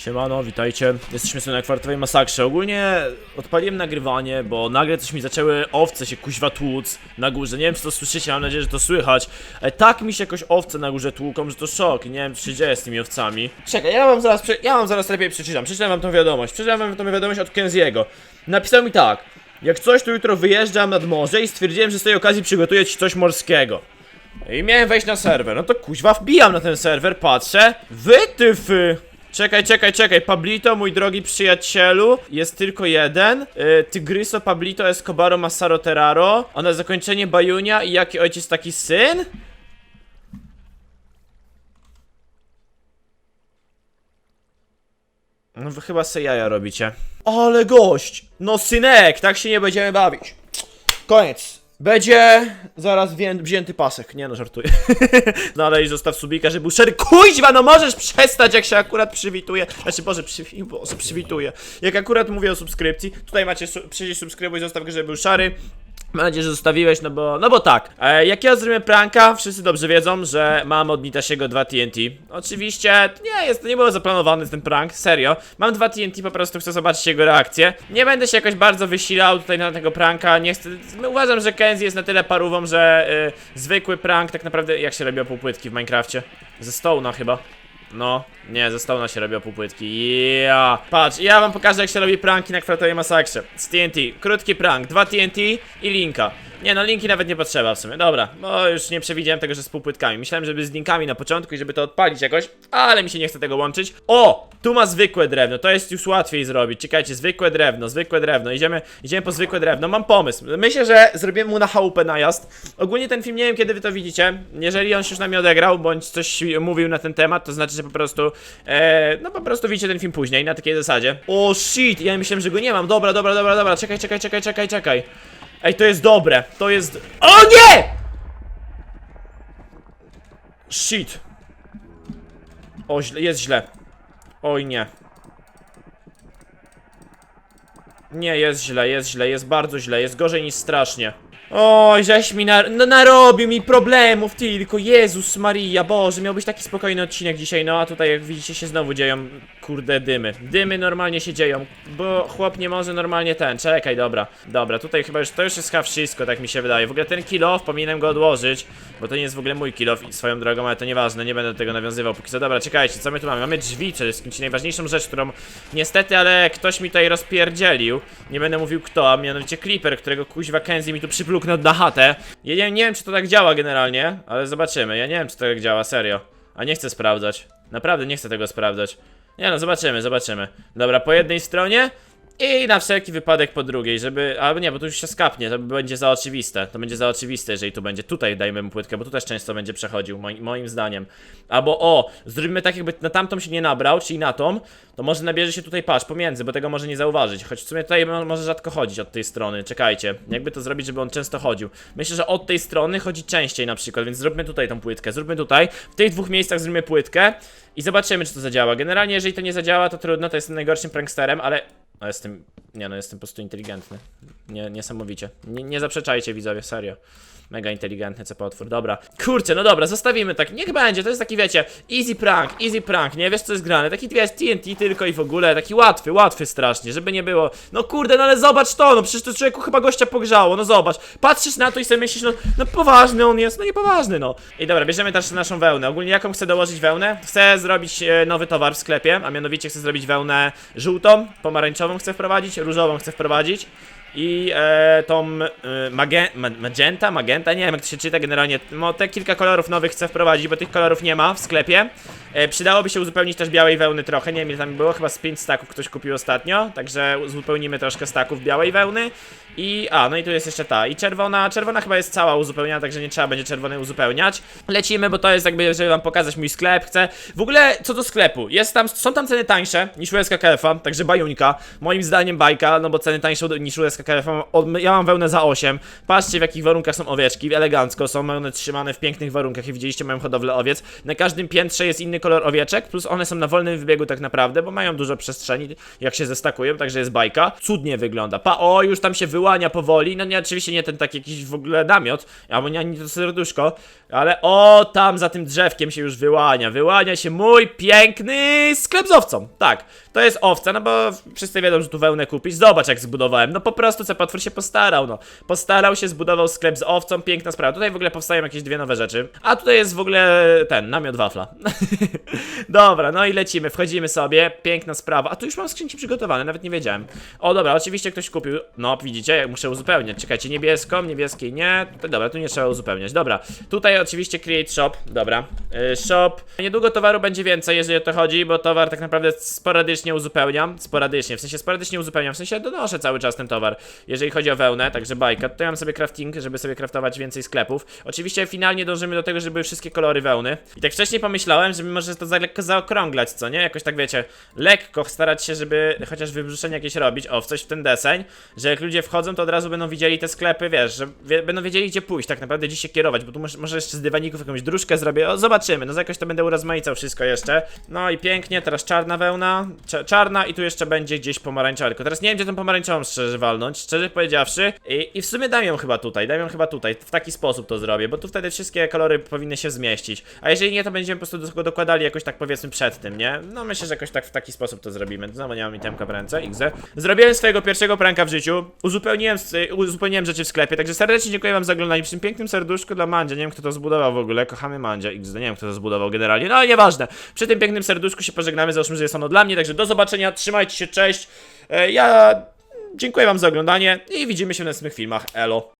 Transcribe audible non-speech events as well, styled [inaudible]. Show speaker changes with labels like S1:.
S1: Siemano, witajcie. Jesteśmy sobie na kwartowej masakrze. Ogólnie odpaliłem nagrywanie, bo nagle coś mi zaczęły owce się kuźwa tłuc na górze. Nie wiem czy to słyszycie, mam nadzieję, że to słychać. Ale tak mi się jakoś owce na górze tłuką, że to szok. Nie wiem co się dzieje z tymi owcami. Czekaj, ja wam zaraz, ja wam zaraz lepiej przeczytam. Przeczytam wam tą wiadomość. Przeczytam wam tą wiadomość od Kenziego. Napisał mi tak. Jak coś, to jutro wyjeżdżam nad morze i stwierdziłem, że z tej okazji przygotuję ci coś morskiego. I miałem wejść na serwer, no to kuźwa wbijam na ten serwer, patrzę, wytyfy! Czekaj, czekaj, czekaj, Pablito, mój drogi przyjacielu, jest tylko jeden. Yy, Tygryso, Pablito, Escobaro, Massaro, Terraro. A na zakończenie Bajunia i jaki ojciec taki syn? No wy chyba se jaja robicie. Ale gość! No synek, tak się nie będziemy bawić. Koniec. Będzie zaraz wzięty pasek. Nie no, żartuję. [laughs] Dalej zostaw subika, żeby był szery. Kuźwa, no możesz przestać, jak się akurat przywituje. Znaczy, Boże, przywi Boże, przywituje. Jak akurat mówię o subskrypcji, tutaj macie su przycisk subskrybuj, zostaw żeby był szary. Mam nadzieję, że zostawiłeś, no bo, no bo tak. E, jak ja zrobię pranka, wszyscy dobrze wiedzą, że mam od Nitasiego dwa TNT. Oczywiście, nie jest, nie było zaplanowany ten prank, serio. Mam dwa TNT, po prostu chcę zobaczyć jego reakcję. Nie będę się jakoś bardzo wysilał tutaj na tego pranka, nie chcę, uważam, że Kenzie jest na tyle parówą, że y, zwykły prank tak naprawdę, jak się robiło półpłytki w Minecrafcie? Ze Stone'a chyba. No, nie, ze Stone'a się robiło półpłytki. Ja. Patrz, ja wam pokażę jak się robi pranki na kwartowej masakrze. Z TNT, krótki prank, dwa TNT i linka. Nie no, linki nawet nie potrzeba w sumie. Dobra, bo już nie przewidziałem tego, że z półpłytkami. Myślałem, żeby z linkami na początku i żeby to odpalić jakoś, ale mi się nie chce tego łączyć. O! Tu ma zwykłe drewno, to jest już łatwiej zrobić. Czekajcie, zwykłe drewno, zwykłe drewno. Idziemy, idziemy po zwykłe drewno. Mam pomysł. Myślę, że zrobimy mu na chałupę najazd. Ogólnie ten film nie wiem kiedy wy to widzicie. Jeżeli on się już na mnie odegrał, bądź coś mówił na ten temat, to znaczy, że po prostu e, no po prostu widzicie ten film później, na takiej zasadzie. O shit, ja myślałem, że go nie mam. Dobra, dobra, dobra, dobra. Czekaj, czekaj, czekaj, czekaj, czekaj. Ej, to jest dobre. To jest. O nie! Shit. O, źle, jest źle. Oj nie. Nie, jest źle, jest źle, jest bardzo źle, jest gorzej niż strasznie. Oj, żeś mi nar no, narobił mi problemów tylko, Jezus Maria, Boże, miał być taki spokojny odcinek dzisiaj, no a tutaj jak widzicie się znowu dzieją, kurde, dymy. Dymy normalnie się dzieją, bo chłop nie może normalnie ten, czekaj, dobra. Dobra, tutaj chyba już, to już jest chyba wszystko, tak mi się wydaje. W ogóle ten kill off powinienem go odłożyć, bo to nie jest w ogóle mój kill off swoją drogą, ale to nieważne, nie będę do tego nawiązywał póki co. Dobra, czekajcie, co my tu mamy? Mamy drzwi czyli najważniejszą rzecz, którą niestety, ale ktoś mi tutaj rozpierdzielił. Nie będę mówił kto, a mianowicie Clipper, którego kuźwa Kenzie mi tu przypluknął na chatę. Ja nie, nie wiem, czy to tak działa generalnie, ale zobaczymy. Ja nie wiem, czy to tak działa, serio. A nie chcę sprawdzać. Naprawdę nie chcę tego sprawdzać. Nie no, zobaczymy, zobaczymy. Dobra, po jednej stronie i na wszelki wypadek po drugiej, żeby... Albo nie, bo tu już się skapnie, to będzie za oczywiste. To będzie za oczywiste, jeżeli tu będzie. Tutaj dajmy mu płytkę, bo tu też często będzie przechodził, moim, moim zdaniem. Albo o, zrobimy tak jakby na tamtą się nie nabrał, czyli na tą, to może nabierze się tutaj patrz pomiędzy, bo tego może nie zauważyć. Choć w sumie tutaj mo- może rzadko chodzić od tej strony. Czekajcie, jakby to zrobić, żeby on często chodził. Myślę, że od tej strony chodzi częściej na przykład, więc zróbmy tutaj tą płytkę. Zróbmy tutaj, w tych dwóch miejscach zróbmy płytkę i zobaczymy, czy to zadziała. Generalnie, jeżeli to nie zadziała, to trudno, to jestem najgorszym pranksterem, ale. No jestem. Nie no, jestem po prostu inteligentny. Nie, niesamowicie. Nie, nie zaprzeczajcie widzowie, serio. Mega inteligentny co potwór, dobra. Kurczę, no dobra, zostawimy tak. Niech będzie, to jest taki, wiecie, easy prank, easy prank, nie wiesz co jest grane. Taki wiesz, TNT tylko i w ogóle, taki łatwy, łatwy strasznie, żeby nie było. No kurde, no ale zobacz to, no przecież to człowieku chyba gościa pogrzało, no zobacz. Patrzysz na to i sobie myślisz, no, no poważny on jest, no niepoważny, no. I dobra, bierzemy też naszą wełnę. Ogólnie jaką chcę dołożyć wełnę? Chcę zrobić e, nowy towar w sklepie, a mianowicie chcę zrobić wełnę żółtą, pomarańczową chcę wprowadzić, różową chcę wprowadzić. I e, tą e, magen, ma, magenta, magenta, nie wiem jak to się czyta generalnie. No, te kilka kolorów nowych chcę wprowadzić, bo tych kolorów nie ma w sklepie. E, przydałoby się uzupełnić też białej wełny trochę. Nie wiem ile tam było, chyba z 5 staków ktoś kupił ostatnio. Także uzupełnimy troszkę staków białej wełny. I a, no i tu jest jeszcze ta. I czerwona, czerwona chyba jest cała uzupełniona, także nie trzeba będzie czerwonej uzupełniać. Lecimy, bo to jest jakby, żeby wam pokazać mój sklep. Chcę. W ogóle co do sklepu, jest tam, są tam ceny tańsze niż u SKKF-a, także bajuńka. Moim zdaniem bajka, no bo ceny tańsze niż u SKKF Ja mam wełnę za 8. Patrzcie w jakich warunkach są owieczki, elegancko, są one trzymane w pięknych warunkach i widzieliście moją hodowlę owiec. Na każdym piętrze jest inny kolor owieczek, plus one są na wolnym wybiegu tak naprawdę, bo mają dużo przestrzeni, jak się zestakują, także jest bajka. Cudnie wygląda. Pa, o, już tam się wyłania powoli, no nie, oczywiście nie ten taki jakiś w ogóle namiot, albo nie ani to serduszko, ale o, tam za tym drzewkiem się już wyłania, wyłania się mój piękny sklep z owcą, tak. To jest owca, no bo wszyscy wiedzą, że tu wełnę kupić. Zobacz jak zbudowałem. No po prostu co potwór się postarał, no. Postarał się, zbudował sklep z owcą, piękna sprawa. Tutaj w ogóle powstają jakieś dwie nowe rzeczy. A tutaj jest w ogóle ten, namiot wafla. [laughs] dobra, no i lecimy, wchodzimy sobie. Piękna sprawa. A tu już mam skrzynki przygotowane, nawet nie wiedziałem. O dobra, oczywiście ktoś kupił. No widzicie, jak muszę uzupełniać. Czekajcie, niebieską, niebieskiej nie. To, dobra, tu nie trzeba uzupełniać. Dobra, tutaj oczywiście create shop. Dobra, yy, shop. Niedługo towaru będzie więcej, jeżeli o to chodzi, bo towar tak naprawdę sporadycznie uzupełniam. Sporadycznie, w sensie sporadycznie uzupełniam, w sensie donoszę cały czas ten towar, jeżeli chodzi o wełnę, także bajka. Tutaj mam sobie crafting, żeby sobie craftować więcej sklepów. Oczywiście finalnie dążymy do tego, żeby były wszystkie kolory wełny. I tak wcześniej pomyślałem, żeby może to za lekko zaokrąglać, co nie? Jakoś tak wiecie, lekko starać się, żeby chociaż wybrzuszenie jakieś robić, o, w coś w ten deseń, że jak ludzie wchodzą, to od razu będą widzieli te sklepy, wiesz, że wie, będą wiedzieli, gdzie pójść, tak naprawdę gdzie się kierować, bo tu może, może jeszcze z dywaników jakąś dróżkę zrobię, o, zobaczymy, no jakoś to będę urozmaicał wszystko jeszcze. No i pięknie, teraz czarna wełna, cza- czarna i tu jeszcze będzie gdzieś pomarańczowa, tylko teraz nie wiem, gdzie tą pomarańczową szczerze walnąć, szczerze powiedziawszy, i, i w sumie dam ją chyba tutaj, dam ją chyba tutaj, w taki sposób to zrobię, bo tu wtedy wszystkie kolory powinny się zmieścić, a jeżeli nie, to będziemy po prostu do dokładali jakoś tak powiedzmy przed tym, nie? No myślę, że jakoś tak w taki sposób to zrobimy, znowu nie mam itemka w ręce, XZ. Zrobiłem swojego pierwszego pranka w życiu, uzupełniłem, s- uzupełniłem rzeczy w sklepie, także serdecznie dziękuję wam za oglądanie. Przy tym pięknym serduszku dla Mandzia, nie wiem kto to zbudował w ogóle, kochamy Mandzia, XD, nie wiem kto to zbudował generalnie, no ale nieważne, przy tym pięknym serduszku się pożegnamy, załóżmy, że jest ono dla mnie, także do zobaczenia, trzymajcie się, cześć, E, ja dziękuję wam za oglądanie i widzimy się w następnych filmach, elo.